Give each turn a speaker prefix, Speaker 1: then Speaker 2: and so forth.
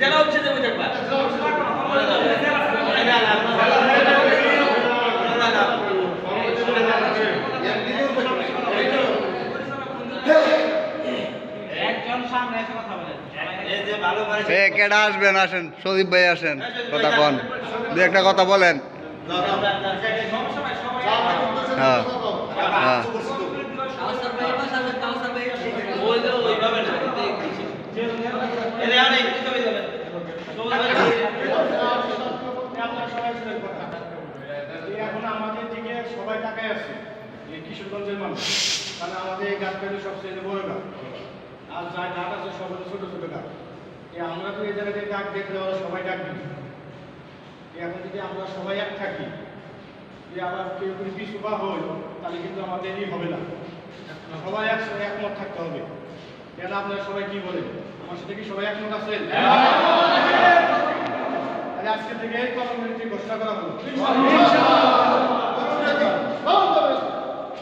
Speaker 1: জেলা হচ্ছে যে আসবেন? আসেন সদীপ ভাই আসেন। কথা কন দু একটা কথা বলেন। হ্যাঁ। হ্যাঁ।
Speaker 2: সবাই তাকায় আছে। এই কিশোরগঞ্জের মানুষ। কারণ আমাদের এই গাছ পেলে সবচেয়ে বড় গাছ। আর যা গাছ আছে সব ছোট ছোট গাছ। এই আমরা তো এই জায়গাতে ডাক দেখলে ওরা সবাই ডাক এখন যদি আমরা সবাই এক থাকি যে আবার কেউ যদি পিছু বা হই তাহলে কিন্তু আমাদের এই হবে না। সবাই একসাথে একমত থাকতে হবে। কেন আপনারা সবাই কি বলেন? আমার সাথে কি সবাই একমত আছেন? তাহলে আজকে থেকে এই কর্মসূচি ঘোষণা করা হলো